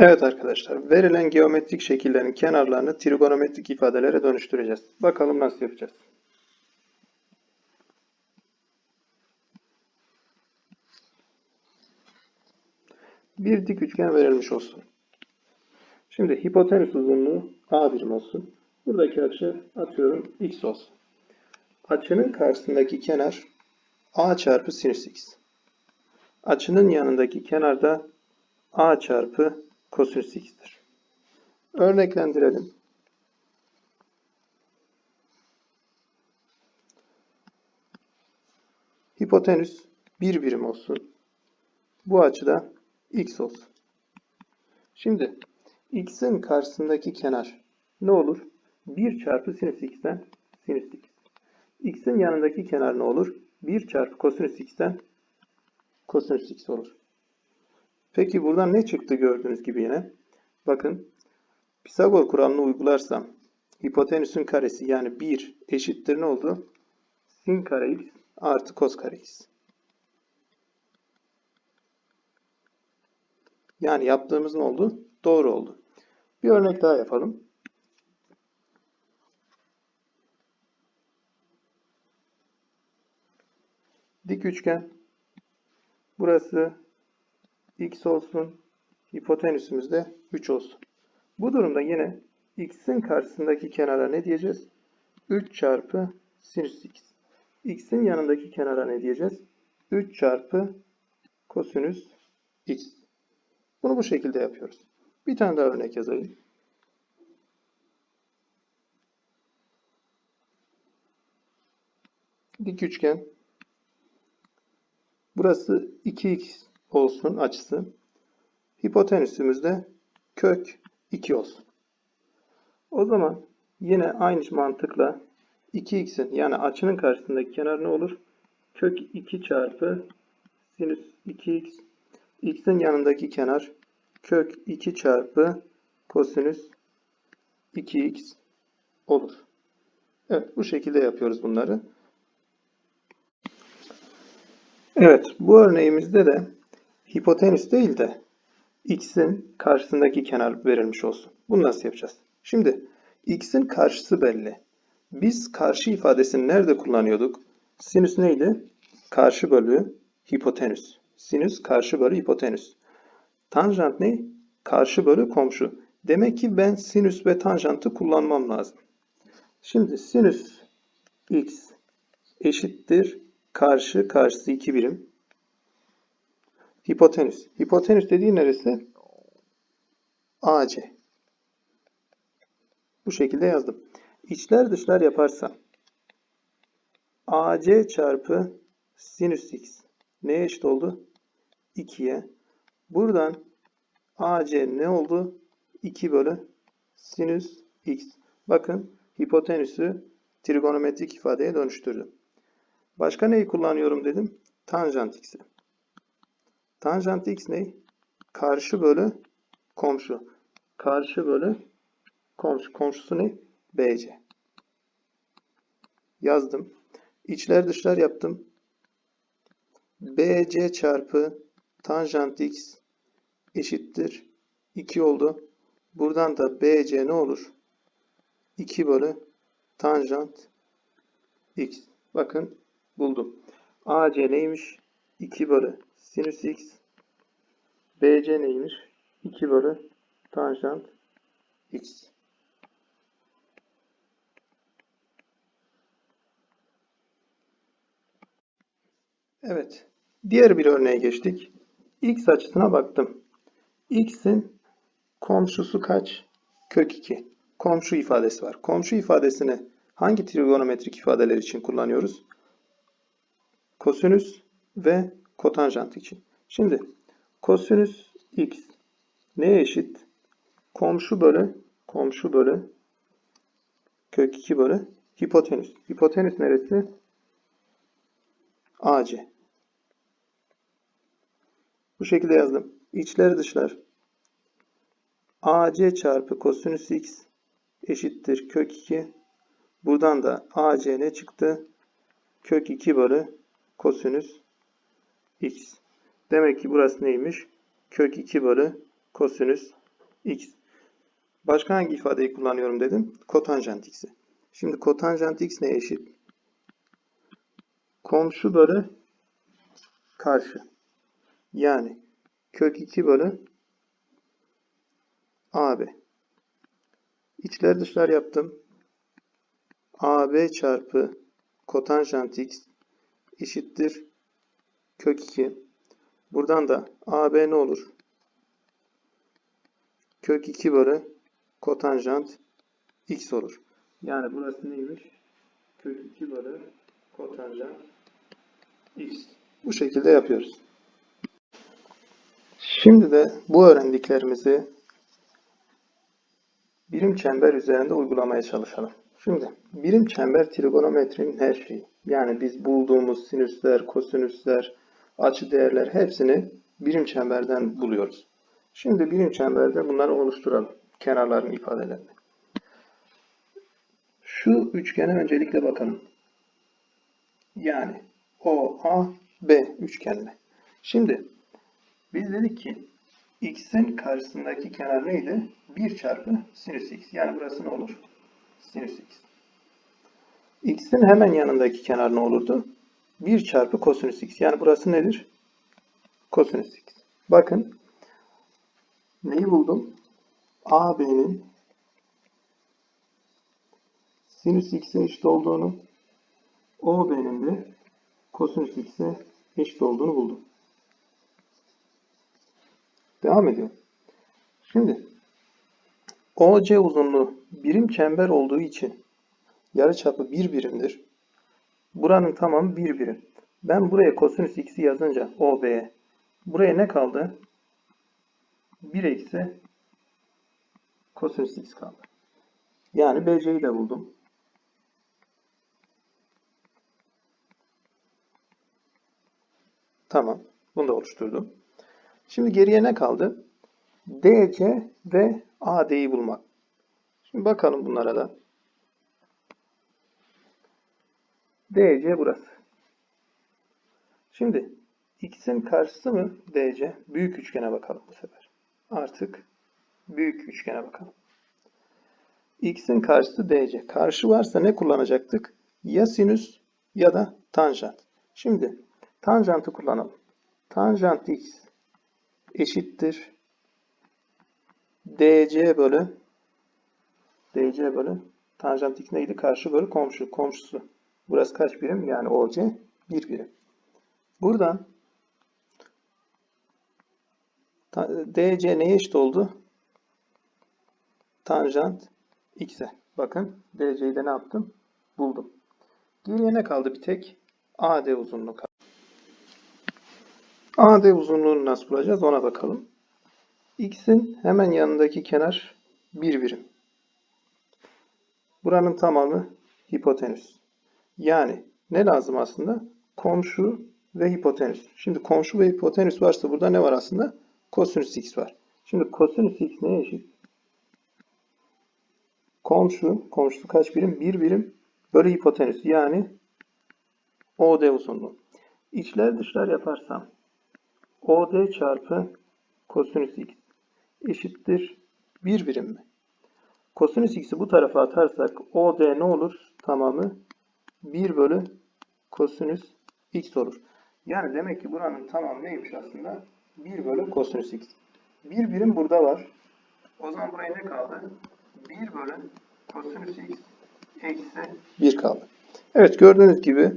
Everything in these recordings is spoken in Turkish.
Evet arkadaşlar, verilen geometrik şekillerin kenarlarını trigonometrik ifadelere dönüştüreceğiz. Bakalım nasıl yapacağız. Bir dik üçgen verilmiş olsun. Şimdi hipotenüs uzunluğu A birim olsun. Buradaki açı atıyorum x olsun. Açının karşısındaki kenar A çarpı sinüs x. Açının yanındaki kenar da A çarpı kosinüs x'tir. Örneklendirelim. Hipotenüs bir birim olsun. Bu açıda x olsun. Şimdi x'in karşısındaki kenar ne olur? 1 çarpı sinüs x'ten sinüs x. x'in yanındaki kenar ne olur? 1 çarpı kosinüs x'ten kosinüs x olur. Peki buradan ne çıktı gördüğünüz gibi yine? Bakın Pisagor kuralını uygularsam hipotenüsün karesi yani 1 eşittir ne oldu? Sin kare x artı kos kare x. Yani yaptığımız ne oldu? Doğru oldu. Bir örnek daha yapalım. Dik üçgen. Burası x olsun. Hipotenüsümüz de 3 olsun. Bu durumda yine x'in karşısındaki kenara ne diyeceğiz? 3 çarpı sinüs x. x'in yanındaki kenara ne diyeceğiz? 3 çarpı kosinüs x. Bunu bu şekilde yapıyoruz. Bir tane daha örnek yazayım. Dik üçgen. Burası 2x olsun açısı. Hipotenüsümüz de kök 2 olsun. O zaman yine aynı mantıkla 2x'in yani açının karşısındaki kenar ne olur? Kök 2 çarpı sinüs 2x. x'in yanındaki kenar kök 2 çarpı kosinüs 2x olur. Evet bu şekilde yapıyoruz bunları. Evet bu örneğimizde de hipotenüs değil de x'in karşısındaki kenar verilmiş olsun. Bunu nasıl yapacağız? Şimdi x'in karşısı belli. Biz karşı ifadesini nerede kullanıyorduk? Sinüs neydi? Karşı bölü hipotenüs. Sinüs karşı bölü hipotenüs. Tanjant ne? Karşı bölü komşu. Demek ki ben sinüs ve tanjantı kullanmam lazım. Şimdi sinüs x eşittir karşı karşısı 2 birim. Hipotenüs. Hipotenüs dediği neresi? AC. Bu şekilde yazdım. İçler dışlar yaparsam AC çarpı sinüs x neye eşit oldu? 2'ye. Buradan AC ne oldu? 2 bölü sinüs x. Bakın hipotenüsü trigonometrik ifadeye dönüştürdüm. Başka neyi kullanıyorum dedim? Tanjant x'i. Tanjant x ne? Karşı bölü komşu. Karşı bölü komşu. Komşusu ne? BC. Yazdım. İçler dışlar yaptım. BC çarpı tanjant x eşittir 2 oldu. Buradan da BC ne olur? 2 bölü tanjant x. Bakın buldum. AC neymiş? 2 bölü sinüs x. BC neymiş? 2 bölü tanjant x. Evet. Diğer bir örneğe geçtik. X açısına baktım. X'in komşusu kaç? Kök 2. Komşu ifadesi var. Komşu ifadesini hangi trigonometrik ifadeler için kullanıyoruz? Kosinüs ve kotanjant için. Şimdi kosinüs x neye eşit? Komşu bölü komşu bölü kök 2 bölü hipotenüs. Hipotenüs neresi? AC. Bu şekilde yazdım. İçler dışlar. AC çarpı kosinüs x eşittir kök 2. Buradan da AC ne çıktı? Kök 2 bölü kosinüs x. Demek ki burası neymiş? Kök 2 bölü kosinüs x. Başka hangi ifadeyi kullanıyorum dedim? Kotanjant x'i. Şimdi kotanjant x neye eşit? Komşu bölü karşı. Yani kök 2 bölü AB. İçler dışlar yaptım. AB çarpı kotanjant x eşittir kök 2. Buradan da AB ne olur? Kök 2 bölü kotanjant x olur. Yani burası neymiş? Kök 2 bölü kotanjant x. Bu şekilde yapıyoruz. Şimdi de bu öğrendiklerimizi birim çember üzerinde uygulamaya çalışalım. Şimdi birim çember trigonometrinin her şeyi. Yani biz bulduğumuz sinüsler, kosinüsler, açı değerler hepsini birim çemberden buluyoruz. Şimdi birim çemberde bunları oluşturalım. Kenarların ifadelerini. Şu üçgene öncelikle bakalım. Yani OAB üçgenine. Şimdi biz dedik ki x'in karşısındaki kenar neydi? 1 çarpı sinüs x. Yani burası ne olur? Sinüs x. x'in hemen yanındaki kenar ne olurdu? 1 çarpı kosinüs x. Yani burası nedir? Kosinüs x. Bakın neyi buldum? AB'nin sinüs x'in eşit olduğunu OB'nin de kosinüs x'e eşit olduğunu buldum. Devam ediyor. Şimdi OC uzunluğu birim çember olduğu için yarıçapı 1 birimdir. Buranın tamamı 1 birim. Ben buraya kosinüs x'i yazınca OB'ye buraya ne kaldı? 1 eksi kosinüs x kaldı. Yani BC'yi de buldum. Tamam. Bunu da oluşturdum. Şimdi geriye ne kaldı? DC ve AD'yi bulmak. Şimdi bakalım bunlara da. DC burası. Şimdi x'in karşısı mı DC? Büyük üçgene bakalım bu sefer. Artık büyük üçgene bakalım. x'in karşısı DC. Karşı varsa ne kullanacaktık? Ya sinüs ya da tanjant. Şimdi tanjantı kullanalım. Tanjant x eşittir DC bölü DC bölü tanjant x neydi? Karşı bölü komşu. Komşusu. Burası kaç birim? Yani OC 1 birim. Buradan DC neye eşit oldu? Tanjant x'e. Bakın DC'yi de ne yaptım? Buldum. Geriye ne kaldı bir tek? AD uzunluğu kaldı. AD uzunluğunu nasıl bulacağız ona bakalım. X'in hemen yanındaki kenar 1 birim. Buranın tamamı hipotenüs. Yani ne lazım aslında? Komşu ve hipotenüs. Şimdi komşu ve hipotenüs varsa burada ne var aslında? Kosinüs x var. Şimdi kosinüs x neye eşit? Komşu, komşusu kaç birim? 1 birim bölü hipotenüs. Yani OD uzunluğu. İçler dışlar yaparsam OD çarpı kosinüs x eşittir 1 birim mi? Kosinüs x'i bu tarafa atarsak OD ne olur? Tamamı 1 bölü kosinüs x olur. Yani demek ki buranın tamamı neymiş aslında? 1 bölü kosinüs x. 1 birim burada var. O zaman buraya ne kaldı? 1 bölü kosinüs x eksi 1 kaldı. Evet gördüğünüz gibi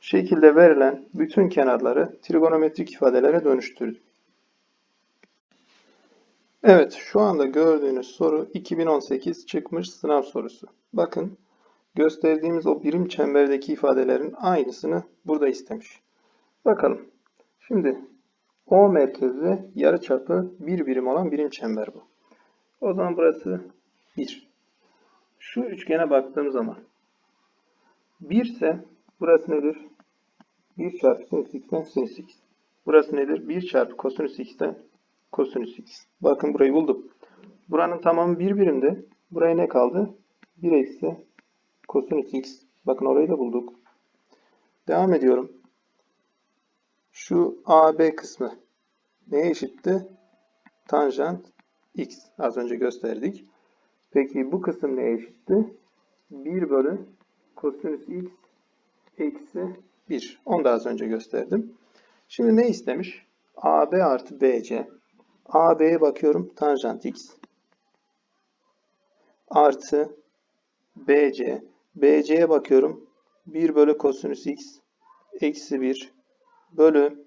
şekilde verilen bütün kenarları trigonometrik ifadelere dönüştürdük. Evet şu anda gördüğünüz soru 2018 çıkmış sınav sorusu. Bakın gösterdiğimiz o birim çemberdeki ifadelerin aynısını burada istemiş. Bakalım. Şimdi O merkezli yarıçapı bir birim olan birim çember bu. O zaman burası 1. Şu üçgene baktığım zaman 1 ise burası nedir? 1 çarpı sinüs x'ten sinüs x. Burası nedir? 1 çarpı kosinüs x'ten kosinüs x. Bakın burayı buldum. Buranın tamamı 1 birimde. Buraya ne kaldı? 1 eksi kosinüs x. Bakın orayı da bulduk. Devam ediyorum. Şu AB kısmı neye eşitti? Tanjant x. Az önce gösterdik. Peki bu kısım neye eşitti? 1 bölü kosinüs x eksi 1. Onu da az önce gösterdim. Şimdi ne istemiş? AB artı BC. AB'ye bakıyorum tanjant x. Artı BC. BC'ye bakıyorum. 1 bölü kosinüs x eksi 1 bölü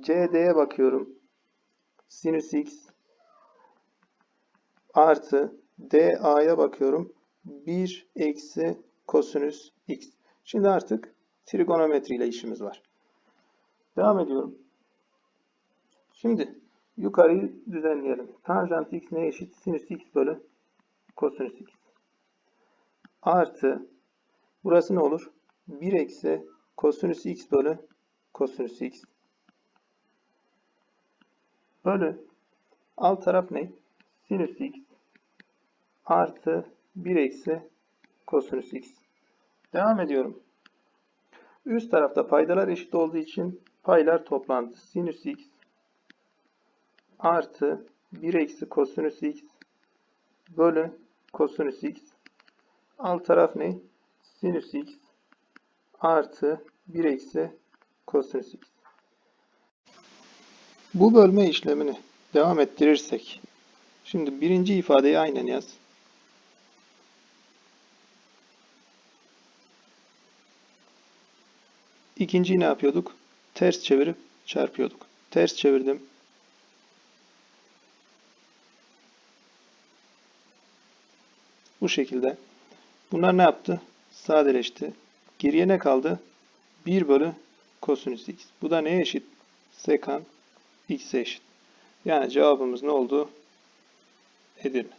CD'ye bakıyorum. Sinüs x artı DA'ya bakıyorum. 1 eksi kosinüs x. Şimdi artık trigonometri ile işimiz var. Devam ediyorum. Şimdi yukarıyı düzenleyelim. Tanjant x neye eşit? Sinüs x bölü kosinüs x. Artı burası ne olur? 1 eksi kosinüs x bölü kosinüs x. Bölü alt taraf ne? Sinüs x artı 1 eksi kosinüs x. Devam ediyorum. Üst tarafta paydalar eşit olduğu için paylar toplandı. Sinüs x artı 1 eksi kosinüs x bölü kosinüs x. Alt taraf ne? Sinüs x artı 1 eksi kosinüs x. Bu bölme işlemini devam ettirirsek, şimdi birinci ifadeyi aynen yaz. İkinciyi ne yapıyorduk? Ters çevirip çarpıyorduk. Ters çevirdim. Bu şekilde. Bunlar ne yaptı? Sadeleşti. Geriye ne kaldı? 1 bölü kosinüs x. Bu da neye eşit? Sekan x'e eşit. Yani cevabımız ne oldu? Edirne.